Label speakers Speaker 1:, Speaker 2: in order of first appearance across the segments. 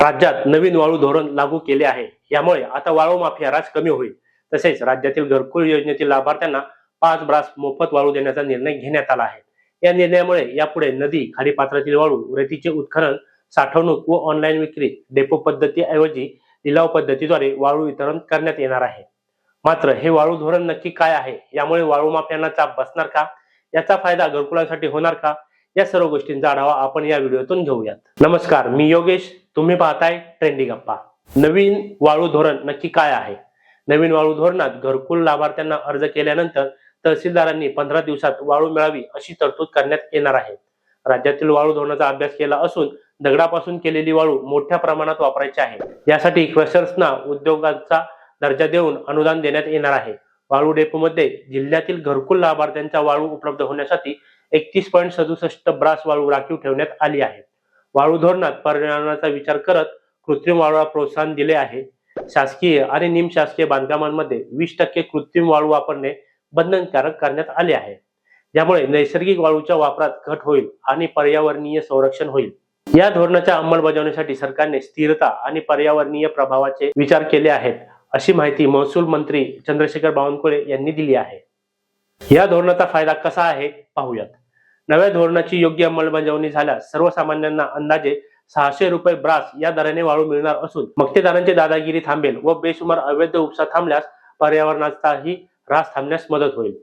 Speaker 1: राज्यात नवीन वाळू धोरण लागू केले आहे. यामुळे आता वाळू माफिया राज कमी होईल. तसेच राज्यातील घरकुल योजनेतील लाभार्थ्यांना पाच ब्रास मोफत वाळू देण्याचा निर्णय घेण्यात आला आहे. या निर्णयामुळे यापुढे नदी खाडीपात्रातील वाळू रेतीचे उत्खनन साठवणूक व ऑनलाईन विक्री डेपो पद्धतीऐवजी लिलाव पद्धतीद्वारे वाळू वितरण करण्यात येणार आहे. मात्र हे वाळू धोरण नक्की काय आहे? यामुळे वाळू माफियांना चाप बसणार का? याचा फायदा घरकुलांसाठी होणार का? या सर्व गोष्टींचा आढावा आपण या व्हिडिओतून घेऊयात. नमस्कार मी योगेश. तुम्ही पाहताय ट्रेंडी गप्पा. नवीन वाळू धोरण नक्की काय आहे? नवीन वाळू धोरणात घरकुल लाभार्थ्यांना अर्ज केल्यानंतर तहसीलदारांनी पंधरा दिवसात वाळू मिळावी अशी तरतूद करण्यात येणार आहे. राज्यातील वाळू धोरणाचा अभ्यास केला असून दगडापासून केलेली वाळू मोठ्या प्रमाणात वापरायची आहे. यासाठी क्रशर्सना उद्योगाचा दर्जा देऊन अनुदान देण्यात येणार आहे. वाळू डेपोमध्ये जिल्ह्यातील घरकुल लाभार्थ्यांचा वाळू उपलब्ध होण्यासाठी एकतीस पॉईंट सदुसष्ट ब्रास वाळू राखीव ठेवण्यात आली आहे वाळू धोरणात पर्यावरणाचा विचार करत कृत्रिम वाळूला प्रोत्साहन दिले आहे. शासकीय आणि निमशासकीय बांधकामांमध्ये वीस टक्के कृत्रिम वाळू वापरणे बंधनकारक करण्यात आले आहे. ज्यामुळे नैसर्गिक वाळूच्या वापरात घट होईल आणि पर्यावरणीय संरक्षण होईल. या धोरणाच्या अंमलबजावणीसाठी सरकारने स्थिरता आणि पर्यावरणीय प्रभावाचे विचार केले आहेत अशी माहिती महसूल मंत्री चंद्रशेखर बावनकुळे यांनी दिली आहे. या धोरणाचा फायदा कसा आहे? पाहूयात. नव्या धोरणाची योग्य अंमलबजावणी झाल्यास सर्वसामान्यांना अंदाजे सहाशे रुपये ब्रास या दराने वाळू मिळणार असून मक्तेदारांची दादागिरी थांबेल व बेसुमार अवैध उपसा थांबल्यास पर्यावरणाचाही ऱ्हास थांबण्यास मदत होईल.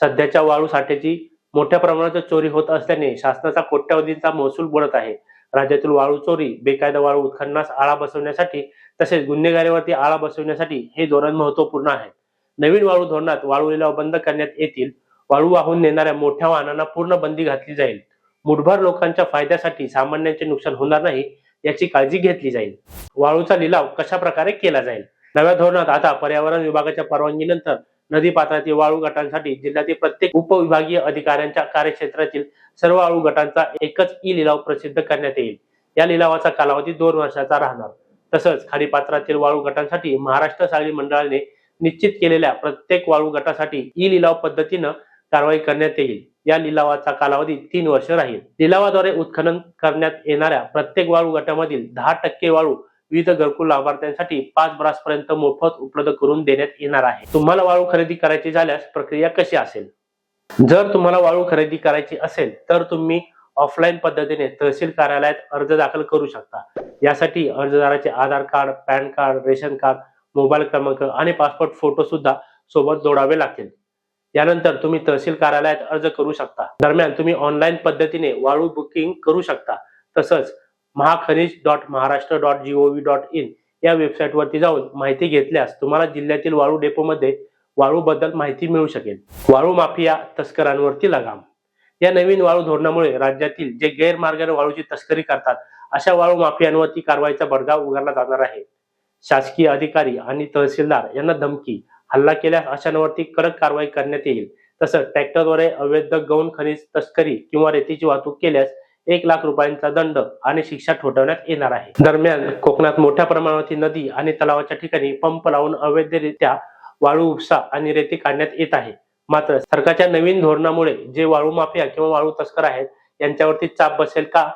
Speaker 1: सध्याच्या वाळू साठ्याची मोठ्या प्रमाणात चोरी होत असल्याने शासनाचा कोट्यावधींचा महसूल बुडत आहे. राज्यातील वाळू चोरी बेकायदा वाळू उत्खननास आळा बसवण्यासाठी तसेच गुन्हेगारीवरती आळा बसवण्यासाठी हे धोरण महत्त्वपूर्ण आहे. नवीन वाळू धोरणात वाळू लिलाव बंद करण्यात येतील वाळू वाहून नेणाऱ्या मोठ्या वाहनांना पूर्ण बंदी घातली जाईल. मुठभर लोकांच्या फायद्यासाठी सामान्यांचे नुकसान होणार नाही याची काळजी घेतली जाईल. वाळूचा लिलाव कशा प्रकारे केला जाईल? नव्या धोरणात आता पर्यावरण विभागाच्या परवानगीनंतर नदी पात्रातील वाळू गटांसाठी जिल्ह्यातील प्रत्येक उपविभागीय अधिकाऱ्यांच्या कार्यक्षेत्रातील सर्व वाळू गटांचा एकच ई लिलाव प्रसिद्ध करण्यात येईल. या लिलावाचा कालावधी दोन वर्षाचा राहणार. तसंच खाडीपात्रातील वाळू गटांसाठी महाराष्ट्र सागरी मंडळाने निश्चित केलेल्या प्रत्येक वाळू गटासाठी ई लिलाव पद्धतीनं कारवाई करण्यात येईल. या लिलावाचा कालावधी तीन वर्ष राहील. लिलावाद्वारे उत्खनन करण्यात येणाऱ्या प्रत्येक वाळू गटामधील दहा टक्के वाळू विविध घरकुल लाभार्थ्यांसाठी पाच ब्रासपर्यंत मोफत उपलब्ध करून देण्यात येणार आहे. तुम्हाला वाळू खरेदी करायची झाल्यास प्रक्रिया कशी असेल? जर तुम्हाला वाळू खरेदी करायची असेल तर तुम्ही ऑफलाईन पद्धतीने तहसील कार्यालयात अर्ज दाखल करू शकता. यासाठी अर्जदाराचे Aadhaar card PAN card ration card mobile क्रमांक आणि पासपोर्ट फोटो सुद्धा सोबत जोडावे लागतील. यानंतर तुम्ही तहसील कार्यालयात अर्ज करू शकता. दरम्यान तुम्ही ऑनलाईन पद्धतीने वाळू बुकिंग करू शकता. तसंच Mahakhanij dot Maharashtra dot GOV dot in या वेबसाईटवरती जाऊन माहिती घेतल्यास तुम्हाला जिल्ह्यातील वाळू डेपोमध्ये वाळू बद्दल माहिती मिळू शकेल. वाळू माफिया तस्करांवरती लगाम. या नवीन वाळू धोरणामुळे राज्यातील जे गैरमार्गाने वाळूची तस्करी करतात अशा वाळू माफियांवरती कारवाईचा बडगा उगारला जाणार आहे. शासकीय अधिकारी आणि तहसीलदार यांना धमकी हल्ला केल्यास अशांवरती कडक कारवाई करण्यात येईल. तसंच ट्रॅक्टरद्वारे अवैध गौण खनिज तस्करी किंवा रेतीची वाहतूक केल्यास एक लाख रुपयांचा दंड आणि शिक्षा ठोठवण्यात येणार आहे. दरम्यान कोकणात मोठ्या प्रमाणावरती नदी आणि तलावाच्या ठिकाणी पंप लावून अवैधरित्या वाळू उपसा आणि रेती काढण्यात येत आहे. मात्र सरकारच्या नवीन धोरणामुळे जे वाळू माफिया किंवा वाळू तस्कर आहेत यांच्यावरती चाप बसेल का?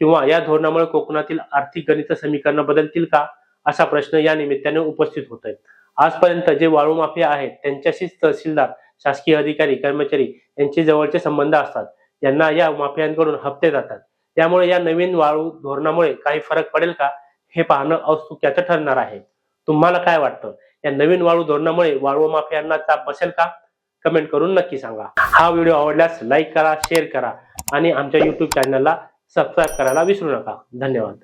Speaker 1: किंवा या धोरणामुळे कोकणातील आर्थिक गणित समीकरण बदलतील का? असा प्रश्न या निमित्ताने उपस्थित होत आहे आजपर्यंत जे वाळू माफिया आहेत त्यांच्याशीच तहसीलदार शासकीय अधिकारी कर्मचारी यांचे जवळचे संबंध असतात. यांना या माफियांकडून हप्ते जातात. त्यामुळे या नवीन वाळू धोरणामुळे काही फरक पडेल का हे पाहणं औत्सुक्याचं ठरणार आहे. तुम्हाला काय वाटतं? या नवीन वाळू धोरणामुळे वाळू माफियांना चाप बसेल का? कमेंट करून नक्की सांगा. हा व्हिडिओ आवडल्यास लाईक करा शेअर करा आणि आमच्या युट्यूब चॅनलला सबस्क्राईब करायला विसरू नका. धन्यवाद.